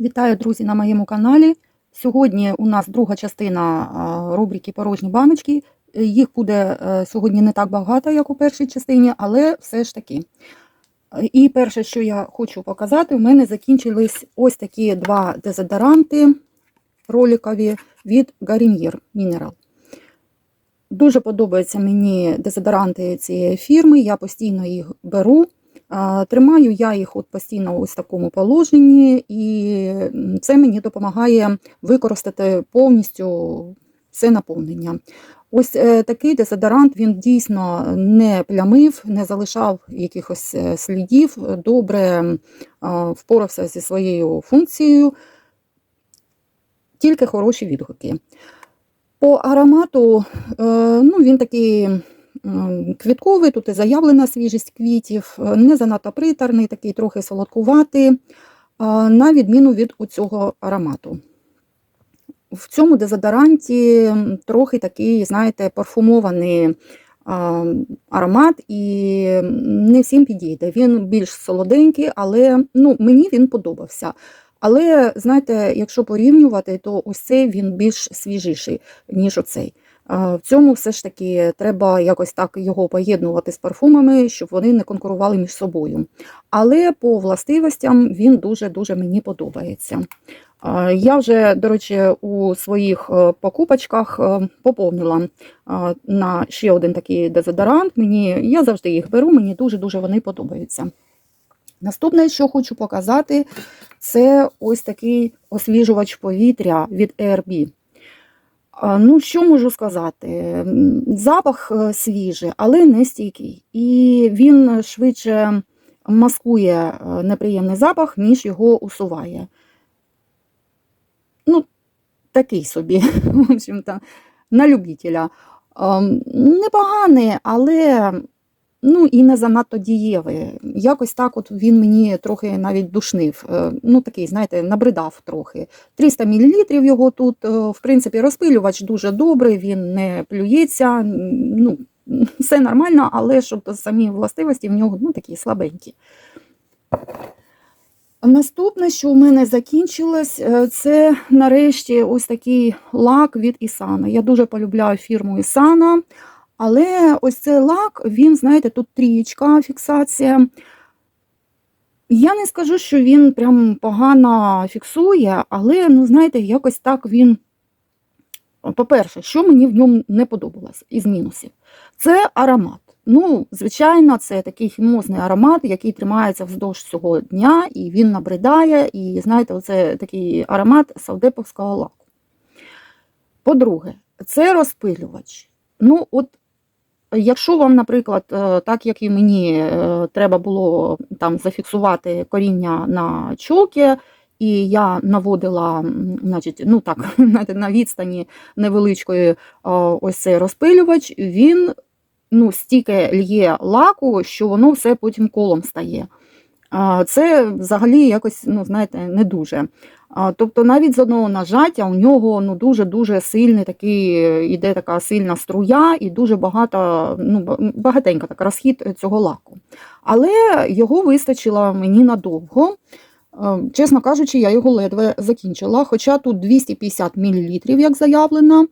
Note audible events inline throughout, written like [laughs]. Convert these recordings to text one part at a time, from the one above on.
Вітаю, друзі, на моєму каналі. Сьогодні у нас друга частина рубрики Порожні баночки. Е, Їх буде е, сьогодні не так багато, як у першій частині, але все ж таки. Е, І перше, що я хочу показати, у мене закінчились ось такі два дезодоранти роликові від Garnier Mineral. Дуже подобаються мені дезодоранти цієї фірми, я постійно їх беру. Тримаю я їх от постійно ось в такому положенні, і це мені допомагає використати повністю все наповнення. Ось е, такий дезодорант він дійсно не плямив, не залишав якихось е, слідів, добре впорався зі своєю функцією, тільки хороші відгуки. По аромату е, ну, він такий квітковий, тут і заявлена свіжість квітів, е, не занадто приторний, такий трохи солодкуватий, на відміну від цього аромату. В цьому дезодоранті трохи такий, знаєте, парфумований аромат, і не всім підійде. Він більш солоденький, але ну, мені він подобався. Але, знаєте, якщо порівнювати, то ось цей він більш свіжіший, ніж оцей. В цьому все ж таки треба якось так його поєднувати з парфумами, щоб вони не конкурували між собою. Але по властивостям він дуже-дуже мені подобається. Я вже, до речі, у своїх е, покупочках е, поповнила на ще один такий дезодорант. Мені, я завжди їх беру, мені дуже-дуже вони подобаються. Наступне, що хочу показати, це ось такий освіжувач повітря від AirB. Ну, що можу сказати? Запах е, свіжий, але не стійкий. І він швидше маскує е, неприємний запах, ніж його усуває. Ну, такий собі, [laughs] в общем-то, на любителя. Ем, Непоганий, але ну, і не занадто дієвий. Якось так от він мені трохи навіть душнив. Е, Ну, такий, знаєте, набридав трохи. 300 мл його тут, е, в принципі, розпилювач дуже добрий, він не плюється. Ну, [laughs] все нормально, але щоб самі властивості в нього ну, такі слабенькі. Наступне, що у мене закінчилось, е, це нарешті ось такий лак від Ісана. Я дуже полюбляю фірму Ісана, але ось цей лак, він, знаєте, тут трієчка фіксація. Я не скажу, що він прям погано фіксує, але, ну, знаєте, якось так він. По-перше, що мені в ньому не подобалось із мінусів, це аромат. Ну, звичайно, це такий хімозний аромат, який тримається вздовж цього дня, і він набридає. І знаєте, це такий аромат савдеповського лаку. По-друге, це розпилювач. Ну, от, якщо вам, наприклад, е, так як і мені, е, треба було там зафіксувати коріння на чолки, і я наводила, значить, ну так, [laughs] на відстані невеличкої е, ось цей розпилювач, він ну, стільки лє лаку, що воно все потім колом стає. Це взагалі якось, ну, знаєте, не дуже. Тобто навіть з одного нажаття у нього ну, дуже-дуже сильний такий, іде така сильна струя і дуже багато, ну, ба- багатенько так розхід цього лаку. Але його вистачило мені надовго. Чесно кажучи, я його ледве закінчила, хоча тут 250 мл, як заявлено.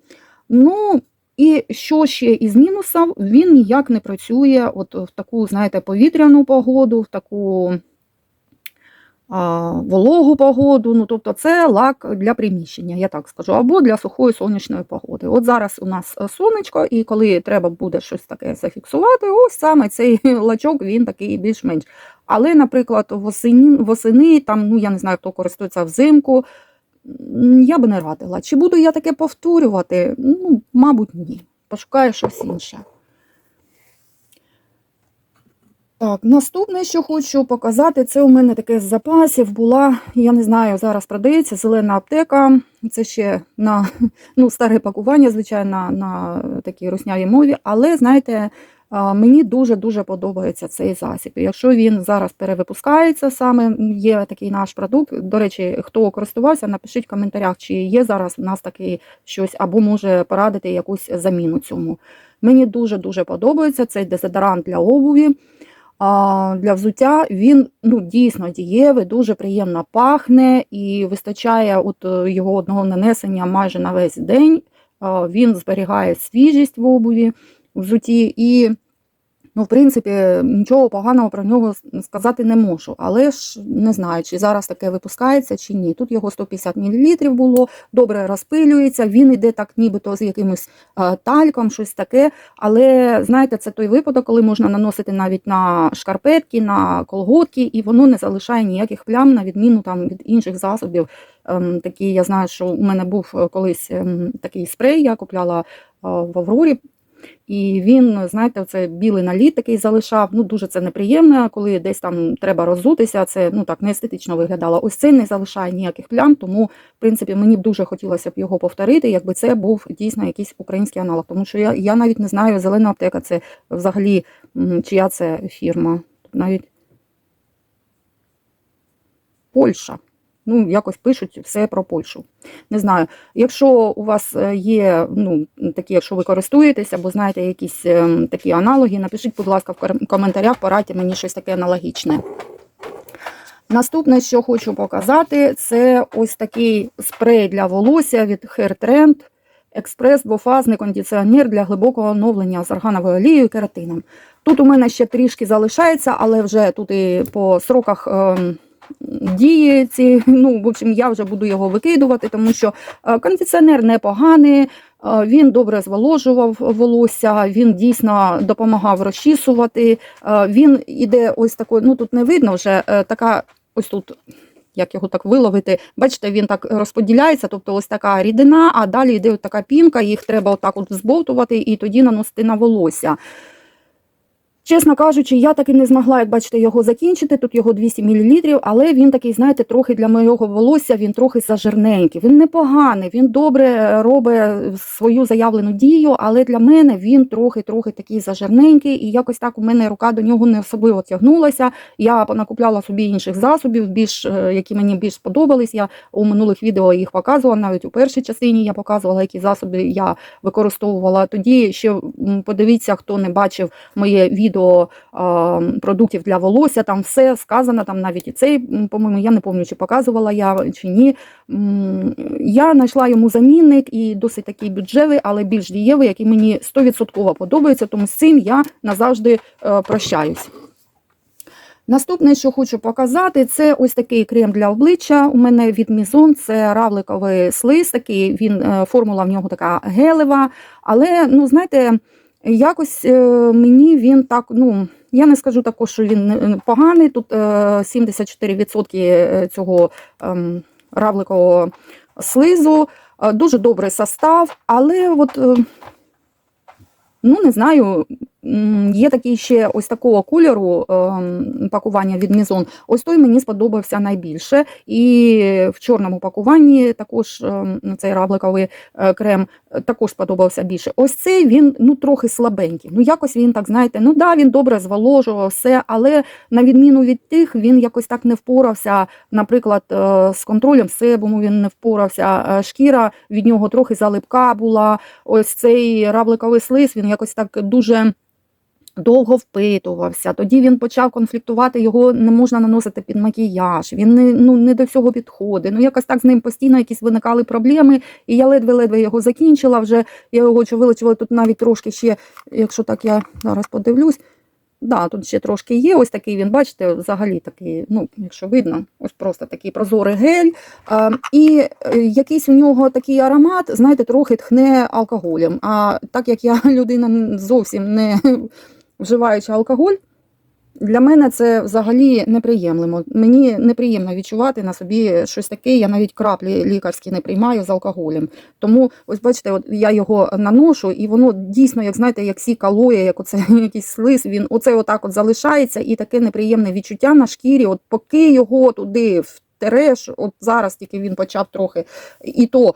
Ну, і що ще із мінусів, він ніяк не працює от в таку, знаєте, повітряну погоду, в таку вологу погоду. Ну, тобто це лак для приміщення, я так скажу, або для сухої сонячної погоди. От зараз у нас е, сонечко, і коли треба буде щось таке зафіксувати, ось саме цей [laughs] лачок він такий більш-менш. Але, наприклад, восени, восени, там, ну я не знаю, хто користується взимку. Я би не радила. Чи буду я таке повторювати? Ну, мабуть, ні. Пошукаю щось інше. Так, наступне, що хочу показати, це у мене таке з запасів була, я не знаю, зараз продається зелена аптека. Це ще на [laughs] ну, старе пакування, звичайно, на такій руснявій мові. Але, знаєте, мені дуже-дуже подобається цей засіб. Якщо він зараз перевипускається, саме є такий наш продукт. До речі, хто користувався, напишіть в коментарях, чи є зараз у нас такий щось, або може порадити якусь заміну цьому. Мені дуже-дуже подобається цей дезодорант для обуві. Для взуття він ну, дійсно дієвий, дуже приємно пахне і вистачає от е, його одного нанесення майже на весь день. Він зберігає свіжість в обуві, взуті. і Ну, в принципі, нічого поганого про нього сказати не можу, але ж не знаю, чи зараз таке випускається, чи ні. Тут його 150 мл було, добре розпилюється, він іде так нібито з якимось тальком, щось таке. Але знаєте, це той випадок, коли можна наносити навіть на шкарпетки, на колготки, і воно не залишає ніяких плям, на відміну там від інших засобів. Ем, такі, я знаю, що у мене був е, колись ем, такий спрей, я купляла е, в Аврорі. І він, знаєте, це білий наліт такий залишав. Ну дуже це неприємно, коли десь там треба роззутися. Це ну так не естетично виглядало. Ось цей не залишає ніяких плям, тому в принципі мені б дуже хотілося б його повторити, якби це був дійсно якийсь український аналог. Тому що я, я навіть не знаю, зелена аптека це взагалі чия це фірма. Навіть Польща. Ну, якось пишуть все про Польщу. Не знаю. Якщо у вас е, є ну, такі, якщо ви користуєтеся, або знаєте якісь ем, такі аналоги, напишіть, будь ласка, в коментарях, порадьте мені щось таке аналогічне. Наступне, що хочу показати, це ось такий спрей для волосся від Hair Trend Експрес двофазний кондиціонер для глибокого оновлення з органовою олією і кератином. Тут у мене ще трішки залишається, але вже тут і по сроках ем, дії ці, ну, в общем, я вже буду його викидувати, тому що е, кондиціонер непоганий, е, він добре зволожував волосся, він дійсно допомагав розчісувати. е, Він іде ось такою, ну тут не видно вже така ось тут. Як його так виловити? Бачите, він так розподіляється, тобто ось така рідина, а далі йде така пінка, їх треба отак от збовтувати і тоді наносити на волосся. Чесно кажучи, я таки не змогла, як бачите, його закінчити. Тут його 200 мл, але він такий, знаєте, трохи для моєго волосся, він трохи зажирненький. Він непоганий, він добре робить свою заявлену дію, але для мене він трохи-трохи такий зажирненький, і якось так у мене рука до нього не особливо тягнулася. Я понакупляла собі інших засобів, більш, е, які мені більш сподобались. Я у минулих відео їх показувала, навіть у першій частині я показувала, які засоби я використовувала. Тоді ще подивіться, хто не бачив моє відео а, продуктів для волосся, там все сказано, там навіть і цей, по-моєму, я не пам'ятаю, чи показувала я чи ні. Я знайшла йому замінник і досить такий бюджетний, але більш дієвий, який мені 100% подобається, тому з цим я назавжди е, прощаюсь. Наступне, що хочу показати, це ось такий крем для обличчя. У мене від Мізон, це равликовий слиз, такий він, е, формула в нього така гелева. Але, ну, знаєте, якось е, мені він так, ну, я не скажу також, що він е, поганий. Тут е, 74% цього ем, равликового слизу, е, дуже добрий состав, але от. е, Ну, не знаю, є такий ще ось такого кольору ем, пакування від Мізон. Ось той мені сподобався найбільше. І в чорному пакуванні також ем, цей равликовий е, крем е, також сподобався більше. Ось цей він ну, трохи слабенький. Ну, якось він так, знаєте, ну да, він добре зволожував все, але на відміну від тих, він якось так не впорався. Наприклад, е, з контролем себуму він не впорався. Шкіра від нього трохи залипка була. Ось цей равликовий слиз, він якось так дуже. Довго впитувався, тоді він почав конфліктувати, його не можна наносити під макіяж, він не, ну, не до всього підходить. Ну, якось так з ним постійно якісь виникали проблеми, і я ледве-ледве його закінчила вже, я його чи вилучила тут навіть трошки ще, якщо так я зараз подивлюсь, да, тут ще трошки є, ось такий він, бачите, взагалі такий, ну, якщо видно, ось просто такий прозорий гель. А, і е, якийсь у нього такий аромат, знаєте, трохи тхне алкоголем. А так як я [laughs] людина зовсім не вживаючи алкоголь, для мене це взагалі неприємлемо. Мені неприємно відчувати на собі щось таке. Я навіть краплі лікарські не приймаю з алкоголем. Тому, ось бачите, от я його наношу, і воно дійсно, як знаєте, як сіка лоє, як оце [laughs] якийсь слиз, він оце отак от залишається, і таке неприємне відчуття на шкірі. От поки його туди тереш, от зараз тільки він почав трохи, і то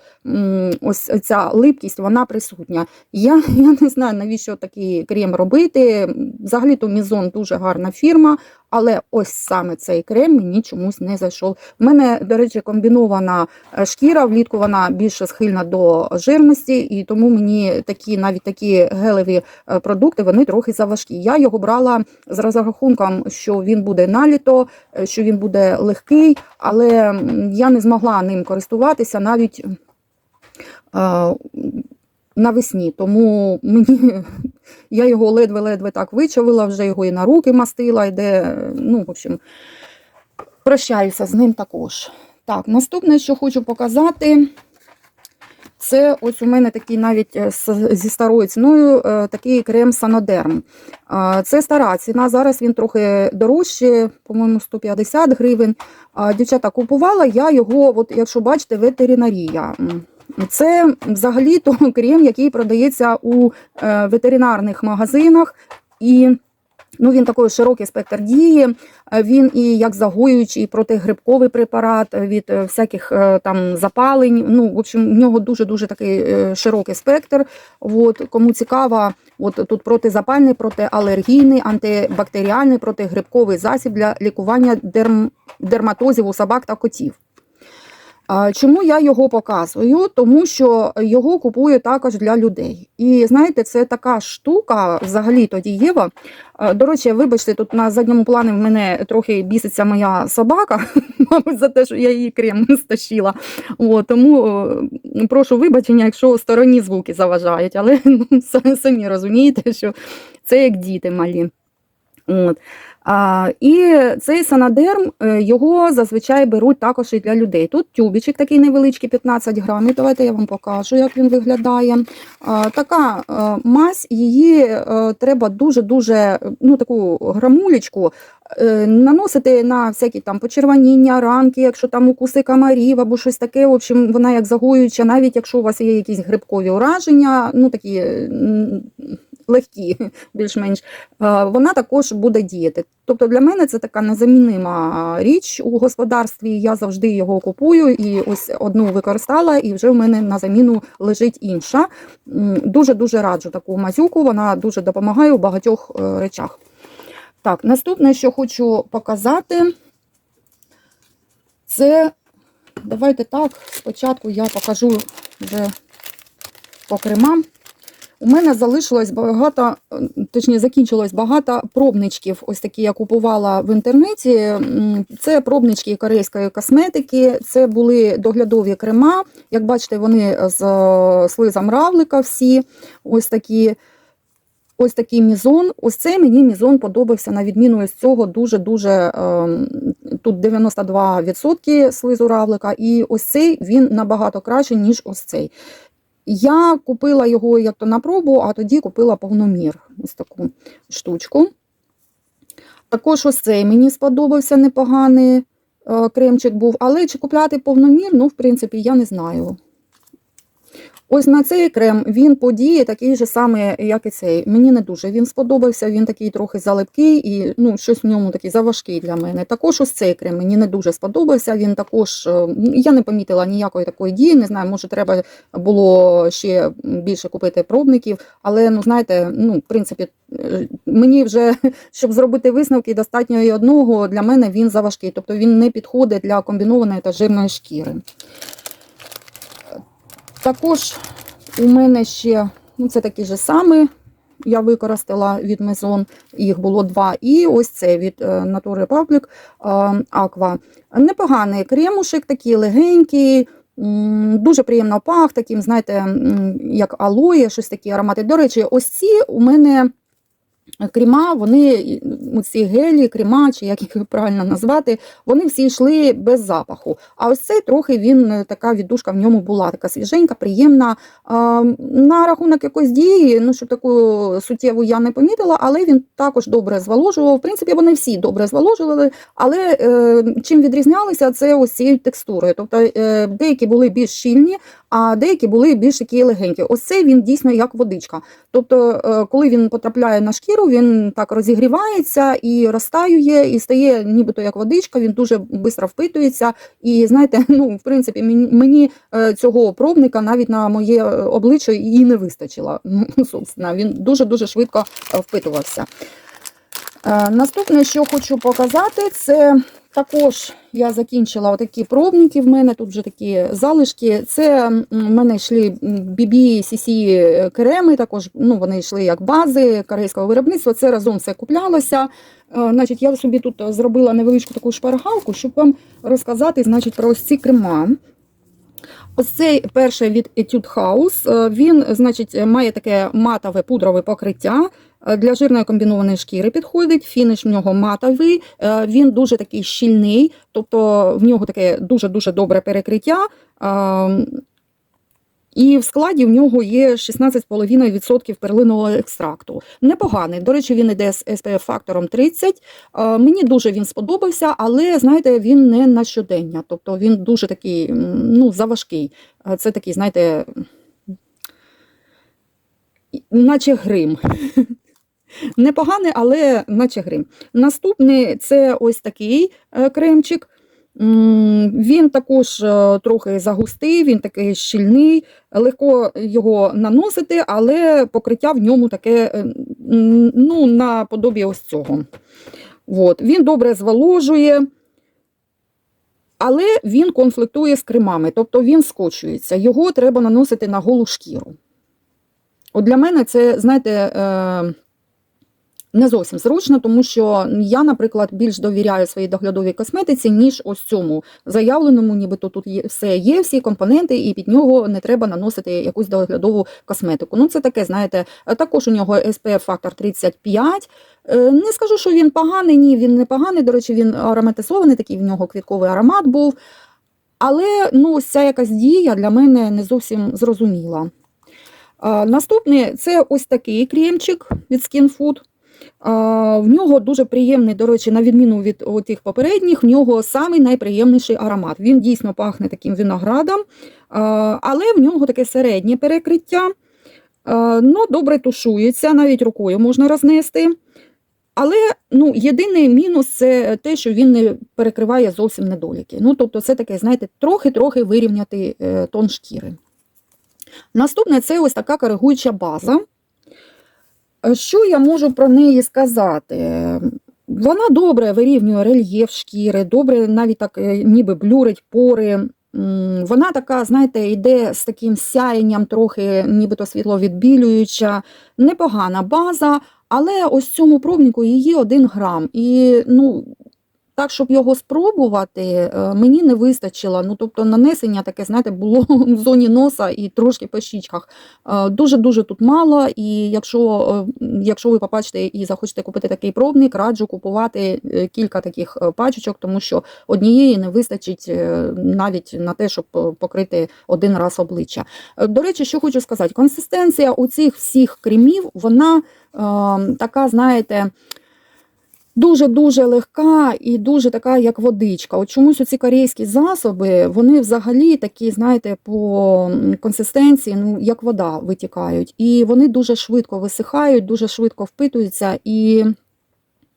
ось ця липкість, вона присутня. Я, я не знаю, навіщо такий крем робити. Взагалі-то Мізон дуже гарна фірма, але ось саме цей крем мені чомусь не зайшов. У мене, до речі, комбінована е, шкіра, влітку вона більше схильна до жирності, і тому мені такі навіть такі гелеві е, продукти вони трохи заважкі. Я його брала з розрахунком, що він буде наліто, е, що він буде легкий, але я не змогла ним користуватися навіть. е, Навесні, тому мені [laughs] я його ледве-ледве так вичавила, вже його і на руки мастила, йде. Ну, в общем, прощаюся з ним також. Так, наступне, що хочу показати, це ось у мене такий навіть е, зі старою ціною е, такий крем Санодерм. Це стара ціна. Зараз він трохи дорожче, по-моєму, 150 гривень. Дівчата купувала я його, от якщо бачите, ветеринарія. Це взагалі-то [laughs] крем, який продається у е, ветеринарних магазинах. І ну, він такий широкий спектр дії. Е, Він і як загоюючий протигрибковий препарат е, від е, всяких там запалень. Ну, в общем, в нього дуже-дуже такий широкий спектр. От, кому цікаво, от тут протизапальний, протиалергійний, антибактеріальний, протигрибковий засіб для лікування дерм, дерматозів у собак та котів. Чому я його показую? Тому що його купую також для людей. І знаєте, це така штука взагалі то дієва. До речі, вибачте, тут на задньому плані в мене трохи біситься моя собака, [laughs] мабуть, за те, що я її крем [laughs] стащила. От, тому е, прошу вибачення, якщо стороні звуки заважають, але ну, [laughs] самі розумієте, що це як діти малі. От. А, і цей санадерм е, його зазвичай беруть також і для людей. Тут тюбічик такий невеличкий, 15 грамів. Давайте я вам покажу, як він виглядає. А, така е, мазь, її е, треба дуже-дуже ну, таку грамулечку наносити на всякі там почервоніння, ранки, якщо там укуси комарів або щось таке. В общем, вона як загоююча, навіть якщо у вас є якісь грибкові ураження, ну такі. Легкі, [laughs] більш-менш, е, вона також буде діяти. Тобто для мене це така незамінима річ у господарстві. Я завжди його купую і ось одну використала, і вже в мене на заміну лежить інша. Дуже-дуже раджу таку мазюку, вона дуже допомагає у багатьох е, речах. Так, наступне, що хочу показати, це давайте так, спочатку я покажу вже по кремам. У мене залишилось багато, е, точніше, закінчилось багато пробничків. Ось такі я купувала в інтернеті. Це пробнички корейської косметики, це були доглядові крема. Як бачите, вони з е, слизом равлика всі. Ось такі. Ось такий мізон. Ось цей мені мізон подобався, на відміну із цього, дуже-дуже ем, тут 92% слизу равлика, і ось цей він набагато краще, ніж ось цей. Я купила його як то на пробу, а тоді купила повномір. Ось таку штучку. Також ось цей мені сподобався непоганий е, кремчик був, але чи купляти повномір, ну, в принципі, я не знаю. Ось на цей крем він подіє такий же самий, як і цей. Мені не дуже він сподобався, він такий трохи залипкий і ну, щось в ньому такий заважкий для мене. Також ось цей крем мені не дуже сподобався. Він також, е, я не помітила ніякої такої дії, не знаю, може треба було ще більше купити пробників, але ну знаєте, ну, в принципі, е, мені вже, [laughs] щоб зробити висновки, достатньо і одного, для мене він заважкий, тобто він не підходить для комбінованої та жирної шкіри. Також у мене ще, ну це такі же самі, я використала від Мезон, їх було два. І ось це від е, Natura Republic е, Aqua. Непоганий кремушек, такий легенький, дуже приємно пах, таким, знаєте, як алоє, щось такі аромати. До речі, ось ці у мене крема, вони, ці гелі, крема, чи як їх правильно назвати, вони всі йшли без запаху. А ось цей трохи він, е, така віддушка в ньому була, така свіженька, приємна. На рахунок якоїсь дії, ну, щоб таку суттєву я не помітила, але він також добре зволожував. В принципі, вони всі добре зволожували, але е, чим відрізнялися, це ось цією текстурою. Тобто е, деякі були більш щільні, а деякі були більш такі легенькі. Ось цей він дійсно як водичка. Тобто, е, коли він потрапляє на шкіру, він так розігрівається і розтаює, і стає нібито як водичка, він дуже швидко впитується. І знаєте, [laughs] ну, в принципі, мені, е, цього пробника навіть на моє е, обличчя і не вистачило. [laughs] Ну, собственно, він дуже-дуже швидко впитувався. Наступне, що хочу показати, це також я закінчила отакі пробники. В мене тут вже такі залишки. Це в мене йшли BB CC креми, також ну, вони йшли як бази корейського виробництва. Це разом все куплялося. Е, Значить, я собі тут зробила невеличку таку шпаргалку, щоб вам розказати значить, про ось ці крема. Ось цей перший від Etude House, е, він значить, має таке матове пудрове покриття. е, Для жирної комбінованої шкіри підходить, фініш в нього матовий, е, він дуже такий щільний, тобто в нього таке дуже-дуже добре перекриття. І в складі в нього є 16,5% перлинового екстракту. Непоганий. До речі, він іде з SPF-фактором 30. Е, Мені дуже він сподобався, але знаєте, він не на щодення. Тобто він дуже такий, ну, заважкий. Е, Це такий, знаєте, наче грим. [laughs] Непоганий, але наче грим. Наступний це ось такий е, кремчик. Він також е, трохи загустий, він такий щільний, легко його наносити, але покриття в ньому таке е, ну, наподобі ось цього. От. Він добре зволожує, але він конфліктує з кремами, тобто він скочується. Його треба наносити на голу шкіру. От для мене це, знаєте, е, не зовсім зручно, тому що я, наприклад, більш довіряю своїй доглядовій косметиці, ніж ось цьому заявленому, нібито тут є, все є, всі компоненти, і під нього не треба наносити якусь доглядову косметику. Ну, це таке, знаєте, е, також у нього SPF фактор 35. Е, Не скажу, що він поганий, ні, він не поганий. До речі, він ароматизований, такий в нього квітковий аромат був. Але ну, ось ця якась дія для мене не зовсім зрозуміла. Наступний це ось такий кремчик від Skin Food. В нього дуже приємний, до речі, на відміну від тих попередніх, в нього самий найприємніший аромат. Він дійсно пахне таким виноградом, але в нього таке середнє перекриття. Ну, добре тушується, навіть рукою можна рознести. Але ну, єдиний мінус це те, що він не перекриває зовсім недоліки. Ну, тобто, це таке, знаєте, трохи-трохи вирівняти е, тон шкіри. Наступне це ось така коригуюча база. Що я можу про неї сказати? Вона добре вирівнює рельєф шкіри, добре навіть так е, ніби блюрить пори. Вона така, знаєте, йде з таким сяєнням, трохи нібито світло відбілююча, непогана база, але ось цьому пробнику її 1 грам. І ну, так, щоб його спробувати, е, мені не вистачило. Ну, тобто нанесення таке, знаєте, було [laughs] в зоні носа і трошки по щічках. Е, Дуже-дуже тут мало, і якщо, е, якщо ви побачите і захочете купити такий пробник, раджу купувати кілька таких пачечок, тому що однієї не вистачить навіть на те, щоб покрити один раз обличчя. До речі, що хочу сказати, консистенція у цих всіх кремів, вона така, знаєте, дуже-дуже легка і дуже така, як водичка. От чомусь оці корейські засоби, вони взагалі такі, знаєте, по консистенції, ну, як вода витікають. І вони дуже швидко висихають, дуже швидко впитуються. І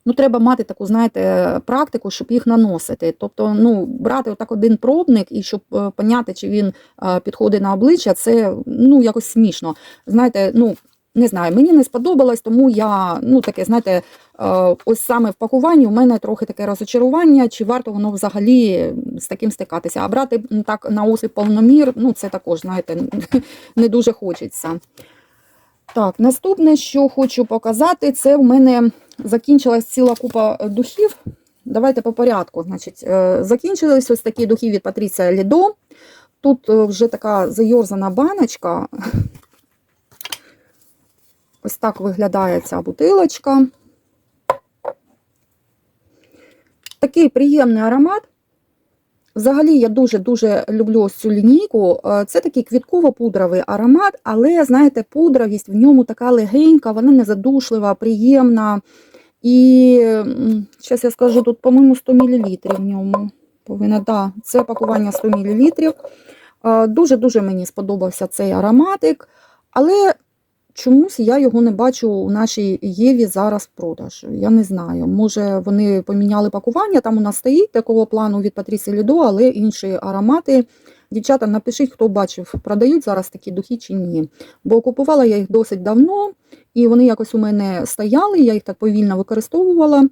ну, треба мати таку, знаєте, практику, щоб їх наносити. Тобто, ну, брати отак один пробник і щоб е, поняти, чи він е, підходить на обличчя, це ну, якось смішно. Знаєте, ну. Не знаю, мені не сподобалось, тому я ну таке, знаєте, е, ось саме в пакуванні у мене трохи таке розочарування, чи варто воно взагалі з таким стикатися. А брати так на осип повномір, ну це також, знаєте, [laughs] не дуже хочеться. Так, наступне, що хочу показати, це в мене закінчилась ціла купа духів. Давайте по порядку. Значить, е, закінчились ось такі духи від Патріція Лідо. Тут е, вже така зайорзана баночка. Ось так виглядає ця бутилочка. Такий приємний аромат. Взагалі, я дуже-дуже люблю цю лінійку. Е, Це такий квітково-пудровий аромат, але, знаєте, пудровість в ньому така легенька, вона не задушлива, приємна. І, зараз я скажу, тут, по-моєму, 100 мл в ньому. Повинна, да, це пакування 100 мл. Е, Дуже-дуже мені сподобався цей ароматик, але чомусь я його не бачу у нашій Єві зараз в продаж. Я не знаю. Може, вони поміняли пакування, там у нас стоїть такого плану від Патрісі Лідо, але інші аромати. Дівчата, напишіть, хто бачив, продають зараз такі духи чи ні. Бо купувала я їх досить давно, і вони якось у мене стояли, я їх так повільно використовувала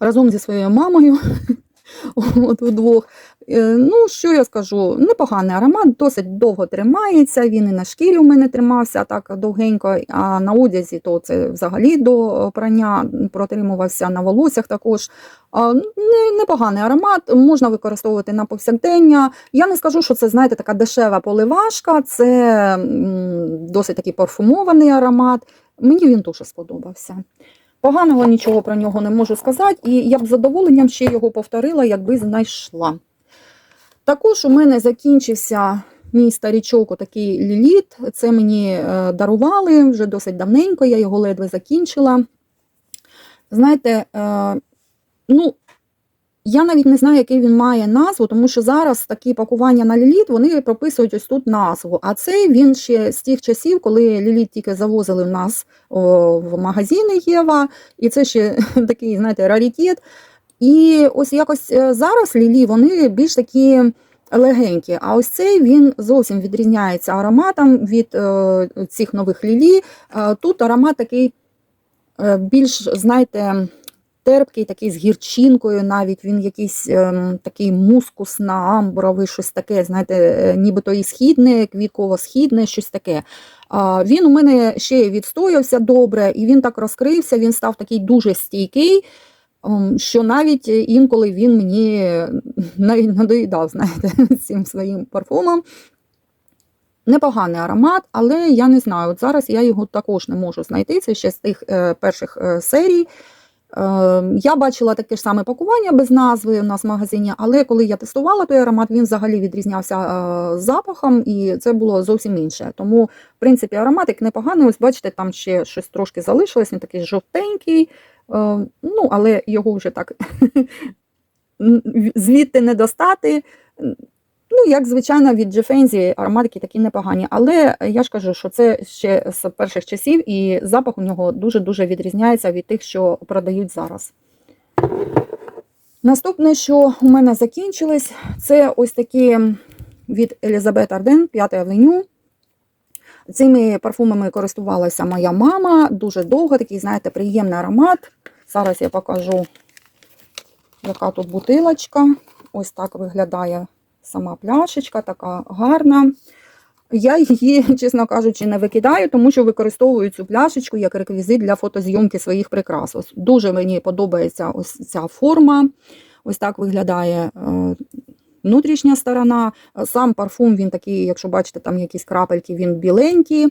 разом зі своєю мамою. [laughs] От вдвох. Е, Ну, що я скажу? Непоганий аромат, досить довго тримається. Він і на шкірі у мене тримався так довгенько, а на одязі то це взагалі до прання протримувався на волоссях також. Непоганий аромат, можна використовувати на повсякдення. Я не скажу, що це, знаєте, така дешева поливашка, це досить такий парфумований аромат. Мені він дуже сподобався. Поганого нічого про нього не можу сказати, і я б з задоволенням ще його повторила, якби знайшла. Також у мене закінчився мій старічок, такий ліліт. Це мені е, дарували вже досить давненько, я його ледве закінчила. Знаєте, е, ну, я навіть не знаю, який він має назву, тому що зараз такі пакування на ліліт вони прописують ось тут назву. А цей він ще з тих часів, коли ліліт тільки завозили в нас о, в магазини Єва, і це ще [laughs] такий, знаєте, раритет. І ось якось е, зараз лілі вони більш такі легенькі. А ось цей він зовсім відрізняється ароматом від е, цих нових лілі. Е, тут аромат такий більш, знаєте, терпкий, такий з гірчинкою, навіть він якийсь ем, такий мускусно-амбровий, щось таке, знаєте, е, нібито і східне, квітково-східне, щось таке. А, Він у мене ще відстоявся добре, і він так розкрився, він став такий дуже стійкий, ем, що навіть інколи він мені навіть надоїдав, знаєте, [laughs] цим своїм парфумом. Непоганий аромат, але я не знаю. От зараз я його також не можу знайти. Це ще з тих е, перших е, серій. Е, я бачила таке ж саме пакування без назви у нас в магазині, але коли я тестувала той аромат, він взагалі відрізнявся е, запахом, і це було зовсім інше. Тому, в принципі, ароматик непоганий. Ось бачите, там ще щось трошки залишилось, він такий жовтенький, е, ну, але його вже так [laughs] звідти не достати. Ну, як звичайно, від Джефензі ароматики такі непогані. Але я ж кажу, що це ще з перших часів, і запах у нього дуже-дуже відрізняється від тих, що продають зараз. Наступне, що у мене закінчилось, це ось такі від Елізабет Арден, 5 авеню. Цими парфумами користувалася моя мама дуже довго, такий, знаєте, приємний аромат. Зараз я покажу, яка тут бутилочка. Ось так виглядає сама пляшечка, така гарна. Я її, [laughs] чесно кажучи, не викидаю, тому що використовую цю пляшечку як реквізит для фотозйомки своїх прикрас. Ось Дуже мені подобається ось ця форма. Ось так виглядає е, внутрішня сторона. Сам парфум, він такий, якщо бачите, там якісь крапельки, він біленький. Е,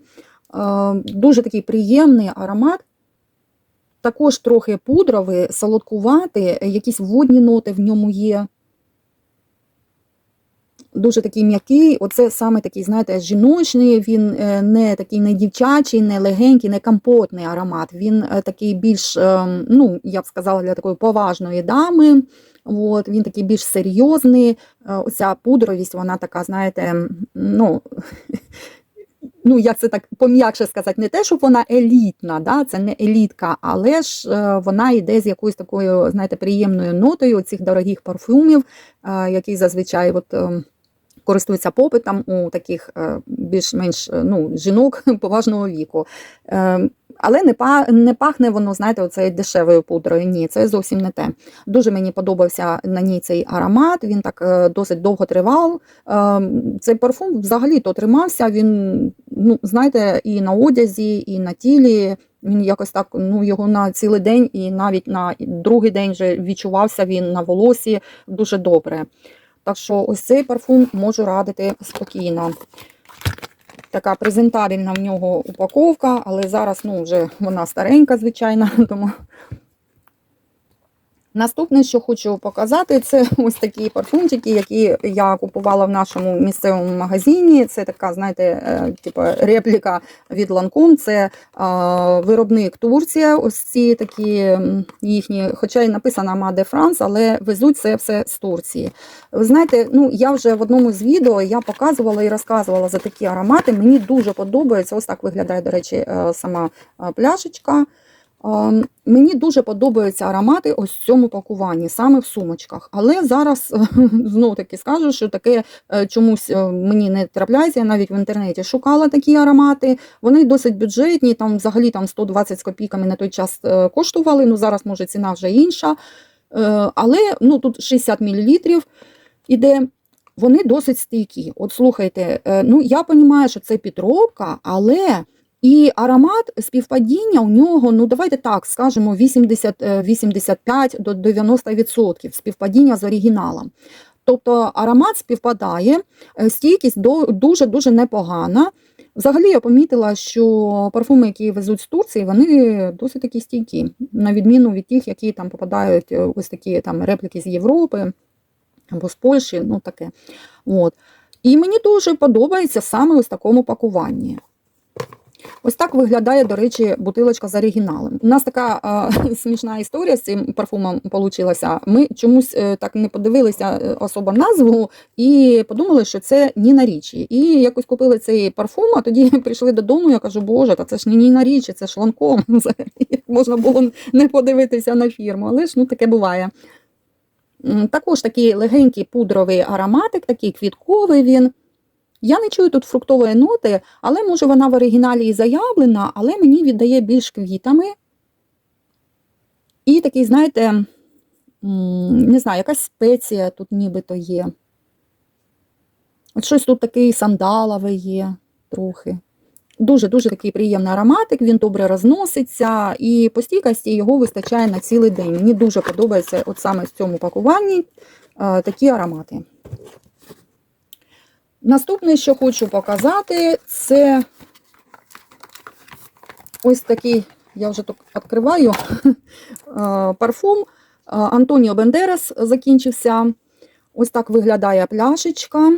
дуже такий приємний аромат. Також трохи пудровий, солодкуватий, якісь водні ноти в ньому є дуже такий м'який. Оце саме такий, знаєте, жіночний, він е, не такий не дівчачий, не легенький, не компотний аромат. Він е, такий більш, ем, ну, я б сказала, для такої поважної дами. От, Він такий більш серйозний. Е, оця пудровість, вона така, знаєте, ну. [laughs] Ну, як це так пом'якше сказати, не те, щоб вона елітна, да, це не елітка, але ж е, вона йде з якоюсь такою, знаєте, приємною нотою цих дорогих парфумів, е, які зазвичай от, користуються попитом у таких е, більш-менш е, ну, жінок [laughs] поважного віку. Е, але не не пахне воно, знаєте, оцею дешевою пудрою. Ні, це зовсім не те. Дуже мені подобався на ній цей аромат, він так досить довго тривав. Цей парфум взагалі то тримався. Він, ну, знаєте, і на одязі, і на тілі. Він якось так, ну, його на цілий день, і навіть на другий день вже відчувався він на волосі дуже добре. Так що ось цей парфум можу радити спокійно. Така презентабельна в нього упаковка, але зараз ну, вже вона старенька, звичайно, [laughs] тому Наступне, що хочу показати, це [laughs] ось такі парфумчики, які я купувала в нашому місцевому магазині. Це така, знаєте, е, типу репліка від Lancome. Це е, виробник Турція. Ось ці такі їхні, хоча й написано Маде Франс, але везуть це все з Турції. Ви знаєте, ну я вже в одному з відео я показувала і розказувала за такі аромати. Мені дуже подобається. Ось так виглядає, до речі, е, сама пляшечка. Мені дуже подобаються аромати ось в цьому пакуванні, саме в сумочках. Але зараз [laughs] знову таки скажу, що таке е, чомусь е, мені не трапляється. Я навіть в інтернеті шукала такі аромати. Вони досить бюджетні, там взагалі там 120 з копійками на той час е, коштували. Ну зараз може ціна вже інша. Але ну тут 60 мл іде. Вони досить стійкі. От слухайте, ну я розумію, що це підробка, але і аромат співпадіння у нього, ну давайте так скажемо, 80, е, 85 до 90% співпадіння з оригіналом. Тобто аромат співпадає, е, стійкість дуже-дуже непогана. Взагалі я помітила, що парфуми, які везуть з Турції, вони досить такі стійкі, на відміну від тих, які там попадають е, ось такі там репліки з Європи або з Польщі, ну таке. От. І мені дуже подобається саме ось такому пакуванні. Ось так виглядає, до речі, бутилочка з оригіналом. У нас така а, [laughs] смішна історія з цим парфумом вийшла. Ми чомусь е, так не подивилися е, особо назву і подумали, що це Ніна Річі. І якось купили цей парфум, а тоді [laughs] прийшли додому. Я кажу, боже, та це ж не Ніна Річі, це ж ланком. [laughs] Можна було не подивитися на фірму, але ж ну таке буває. Також такий легенький пудровий ароматик, такий квітковий він. Я не чую тут фруктової ноти, але може вона в оригіналі і заявлена, але мені віддає більш квітами. І такий, знаєте, не знаю, якась спеція тут нібито є. От щось тут такий сандаловий є трохи. Дуже-дуже такий приємний ароматик, він добре розноситься, і по стійкості його вистачає на цілий день. Мені дуже подобається от саме в цьому пакуванні е, такі аромати. Наступне, що хочу показати, це ось такий, я вже тут відкриваю, [laughs] е, парфум е, Антоніо Бендерас закінчився. Ось так виглядає пляшечка.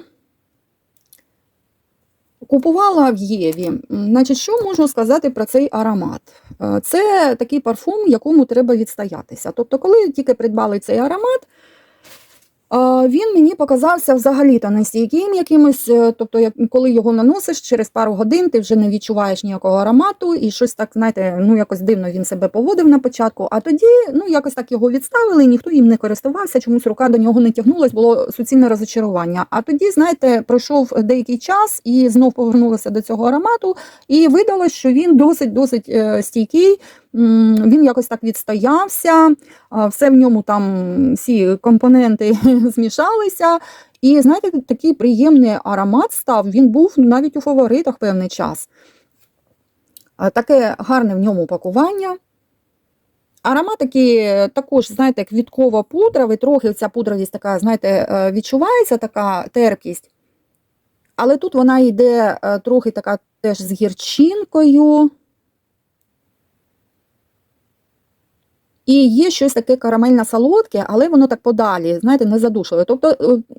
Купувала в Єві. Значить, що можу сказати про цей аромат? Е, Це такий парфум, якому треба відстоятися. Тобто, коли тільки придбали цей аромат, Він мені показався взагалі-то нестійким якимось. е, Тобто, як коли його наносиш, через пару годин ти вже не відчуваєш ніякого аромату, і щось так, знаєте, ну якось дивно він себе поводив на початку. А тоді, ну якось так його відставили, ніхто їм не користувався, чомусь рука до нього не тягнулась, було суцільне розочарування. А тоді, знаєте, пройшов деякий час і знов повернулося до цього аромату, і видалось, що він досить досить е, стійкий. Він якось так відстоявся, все в ньому там всі компоненти [laughs] змішалися. І знаєте, такий приємний аромат став. Він був навіть у фаворитах певний час. Таке гарне в ньому пакування. Аромат такий також, знаєте, квіткова пудровий, трохи ця пудровість така, знаєте, е, відчувається така терпкість. Але тут вона йде е, трохи така теж з гірчинкою. І є щось таке карамельно солодке, але воно так подалі, знаєте, не задушливе. Тобто, е,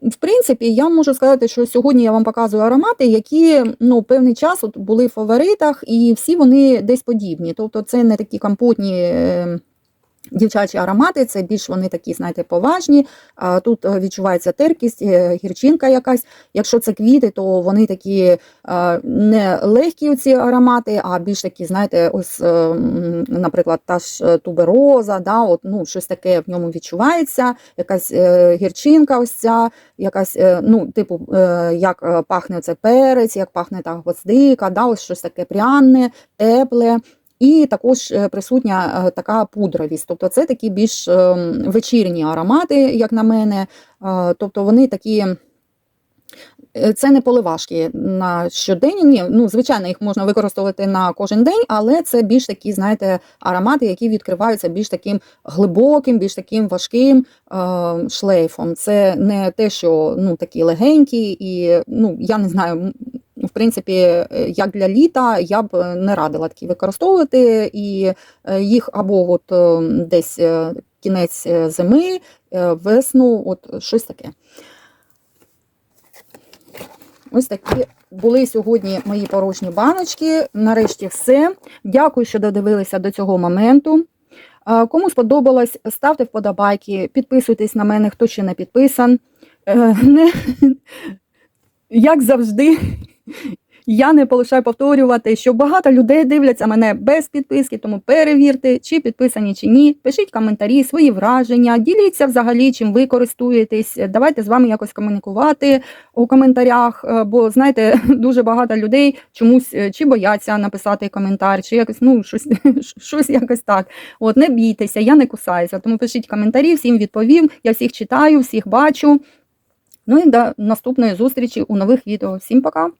в принципі, я можу сказати, що сьогодні я вам показую аромати, які ну, певний час от були в фаворитах, і всі вони десь подібні. Тобто, це не такі компотні. Дівчачі аромати, це більш вони такі, знаєте, поважні. Тут е, відчувається терпкість, е, гірчинка якась. Якщо це квіти, то вони такі е, не легкі ці аромати, а більш такі, знаєте, ось, наприклад, та ж тубероза, да, от, ну, щось таке в ньому відчувається, якась гірчинка, ось ця, якась, ну, типу, як пахне це перець, як пахне та гвоздика, да, ось щось таке пряне, тепле. І також е, присутня е, така пудровість. Тобто це такі більш е, вечірні аромати, як на мене. Е, Тобто вони такі. Це не поливашки на щодень. Ні, ну звичайно, їх можна використовувати на кожен день, але це більш такі, знаєте, аромати, які відкриваються більш таким глибоким, більш таким важким е, шлейфом. Це не те, що ну такі легенькі, і ну я не знаю. М, В принципі, е, як для літа, я б не радила такі використовувати, і е, їх або от е, десь е, кінець е, зими, е, весну, от щось таке. Ось такі були сьогодні мої порожні баночки. Нарешті все. Дякую, що додивилися до цього моменту. Кому сподобалось, ставте вподобайки, підписуйтесь на мене, хто ще не підписан. Е, Не, [laughs] як завжди, я не полишаю повторювати, що багато людей дивляться мене без підписки, тому перевірте, чи підписані, чи ні. Пишіть коментарі, свої враження, діліться взагалі, чим ви користуєтесь. Давайте з вами якось комунікувати у коментарях, е, бо знаєте, [laughs] дуже багато людей чомусь е, чи бояться написати коментар, чи якось ну щось, [laughs] щось якось так. От не бійтеся, я не кусаюся. Тому пишіть коментарі, всім відповім. Я всіх читаю, всіх бачу. Ну і до наступної зустрічі у нових відео. Всім пока!